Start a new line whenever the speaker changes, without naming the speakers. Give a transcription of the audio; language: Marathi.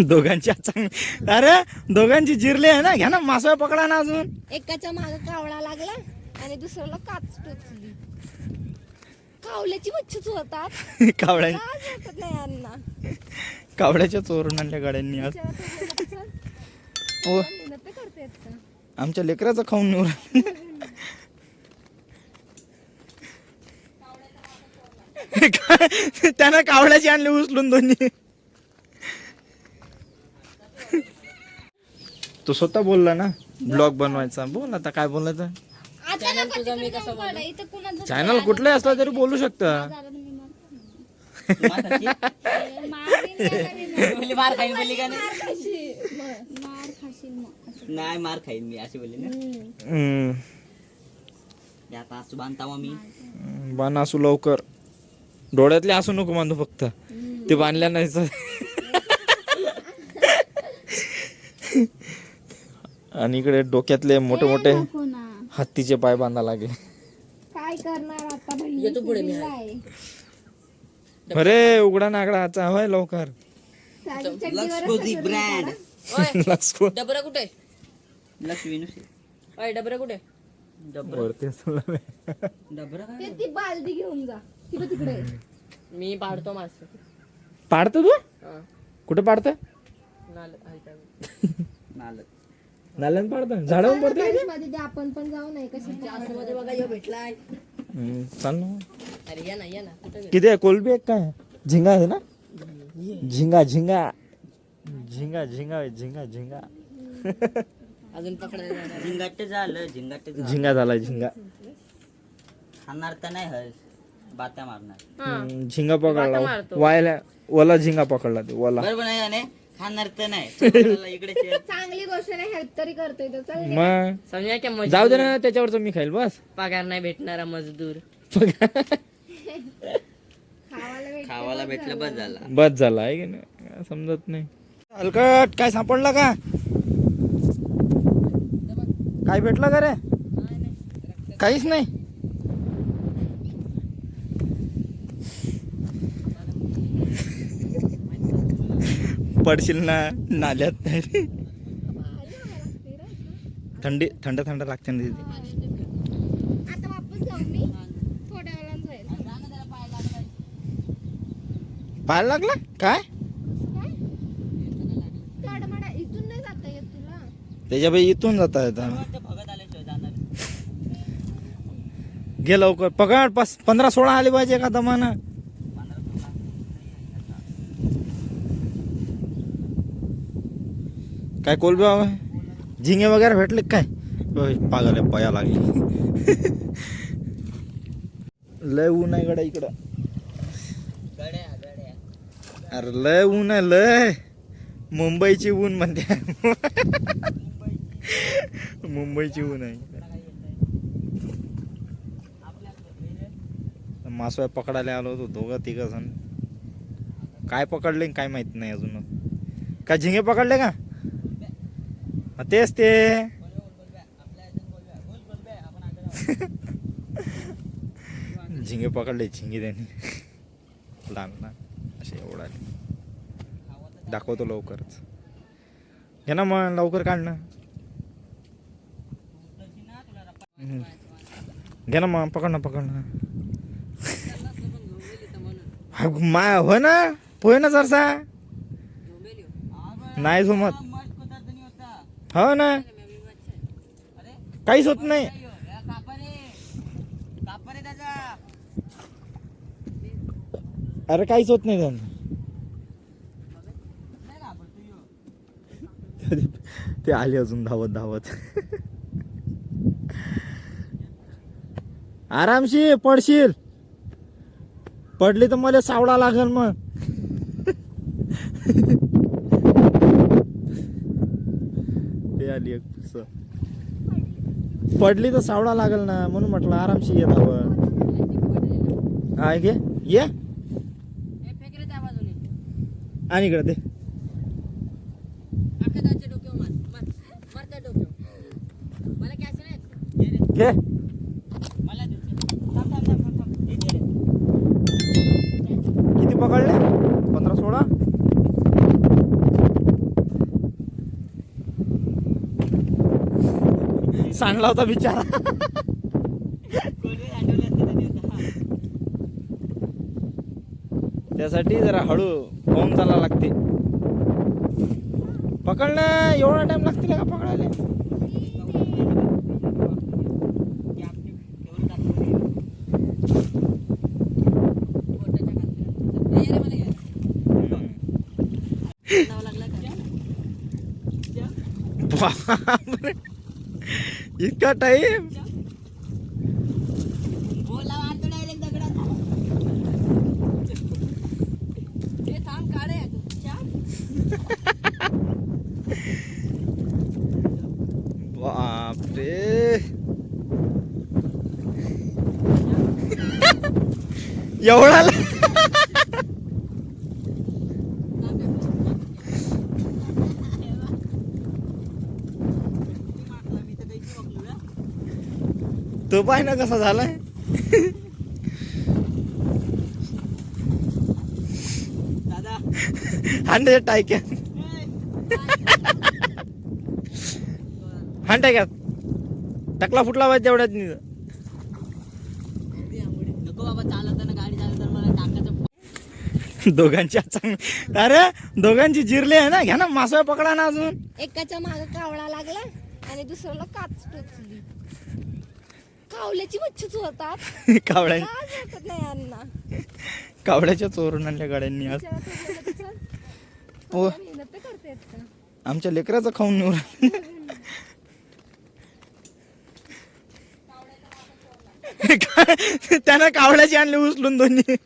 दोघांची चांग अरे दोघांची जिरली आहे ना घ्या ना मासा पकडा ना अजून.
एकाच्या माग कावळा लागला आणि दुसऱ्याला काच टोचली. कावल्याची वाटत नाही यांना
कावड्याच्या चोरून आणल्या गाड्यांनी आज. ओ. आमच्या लेकराचं खाऊन निवड. त्यानं कावड्याची आणली उचलून दोन्ही. तो स्वतः बोलला ना? ब्लॉग बनवायचा. बोल आता काय बोलायचं
कुणाचं
चॅनल कुठलंही असलं तरी बोलू शकता.
मी मी.
बोलली मार बोलली का नाही?
मार.
नाही खाईन मी अशी बोलली ना.
हम्म.
हे आता असू बांधता मी.
बाण असू लवकर. डोळ्यातले असू नको बांधू फक्त. ते बांधल्या नाही तर. आणि इकडे डोक्यातले मोठे मोठे. हत्तीचे पाय बांधा लागे
काय करणार आता आहे.
अरे उघडा नागडा आता होय लवकर.
ब्रँड
लक्ष्मण.
डबरा कुठे? डबरा कुठे?
डबरा.
वरती असलं नाही.
डबरा काय?
ते ती बालदी घेऊन जा. तिकडे तिकडे. आहे.
मी पाडतो मास.
पाडतं तू? कुठे पाडतं?
नाल
नाल्यान पाडतं. झाडावून पडतं का?
मध्ये आपण पण जाऊ नाही कशी
मध्ये बघा यो भेटलाय.
हम्म, चाल ना
अरे या ना या ना. कुठे
किती आहे? कोलबी एक काय? झिंगा आहे ना? झिंगा झिंगा. झिंगा झिंगा झिंगा झिंगा.
अजून पकडायला जाणार.
झिंगाट झालं झिंगाट झालं.
झिंगा झालाय झिंगा.
खाणार तर नाही हस बात्या मारणार.
हम्म, झिंगा पकडला. वायला ओला झिंगा पकडला ते ओला
बरोबर नाही? खाणार तर नाही. चला इकडे चल.
चांगली गोष्ट नाही हेल्प तरी करतोय तो. चल
मग?
समजा की मजदूर.
जाऊ दे ना त्याच्यावरच मी खाईल बस.
पगार नाही भेटणारा मजदूर.
खावायला
खावाला भेटलं बस झाला.
बस झाला आहे की नाही? काय समजत नाही. हलकट काय सापडलं का? काय भेटलं का रे? काहीच नाही? पडशील ना नाल्यात. नाही थंडी थंड थंड लागते ना तिथे. पाहायला लागला? काय? त्याच्या बाई इथून जाता येतं पकड पाच पंधरा सोळा आले पाहिजे एका दमानं काय कोलबी बाबा झिंगे वगैरे भेटले काय? पागल आहे, पया लागली. लय ऊन आहे गड्या इकडं. अरे लय ऊन आहे लय. मुंबईची ऊन म्हणते. मुंबईची ऊन आहे. मासोय पकडायला आलो होतो दोघं तिघ जण. काय पकडले काय माहीत नाही अजून. काय झिंगे पकडले का? तेच ते. झिंगे पकडले झिंगे त्यांनी. लहान लहान असे एवढा दाखवतो लवकरच. घे ना मग लवकर काढ ना. हम्म. घे ना मग पकड ना पकड ना. हा, मा हो ना. पोहे ना जरसा. नाही झुमत
मस्त पदार्थ नाही होता
हो ना. काहीच होत नाही. अरे काहीच होत नाही त्यांना. ते आले अजून धावत धावत. आरामशी पडशील. पडली तर मला सावडा लागल मग ते आली एक पुसं. पडली तर सावळा लागल ना म्हणून म्हटलं आरामशी ये धावत हा घे ये.
फेक रे त्या बाजूने.
आणि इकडे ते
अख्ख्या दाच्या डोक्यावर मार मार मार त्या डोक्यावर मला कॅश नाही
ये रे,
घे
मला दे. थांब, थांब, थांब, थांब, थांब. हे दे रे.
किती पकडले पंधरा सोळा सांडला होता बिचारा. त्यासाठी जरा हळू पाहून चाला लागते. पकडणं एवढा टाइम लागते का पकडायला? बापरे. इतका टाइम
बोला मारतो direct दगडात.
हे थांब काढे आहे तू. च्या.
बापरे एवढा ला-
थांब हे.
किती मारला मी तर काहीच बघलो ना.
तो पाय ना कसा झालाय?
दादा.
हांडे टायक्या हांड टाक्यात टकला फुटला पाहिजे तेवढ्यात नाही.
नको बाबा चालवताना गाडी चालवताना मला टाकायचं.
दोघांची आज चांगली अरे दोघांची जिरली आहे ना? घ्या ना मासा पकडा ना अजून.
एकाच्या माग कावळा लागला आणि दुसऱ्याला काच टोचली. कावल्याची मच्छी चोरतात वाटत नाही यांना
कावड्याच्या चोरून आणल्या गाड्यांनी आज. हो.
मेहनत तर का?
आमच्या लेकराचं खाऊन निवड त्यानं कावड्याची आणली उचलून दोन्ही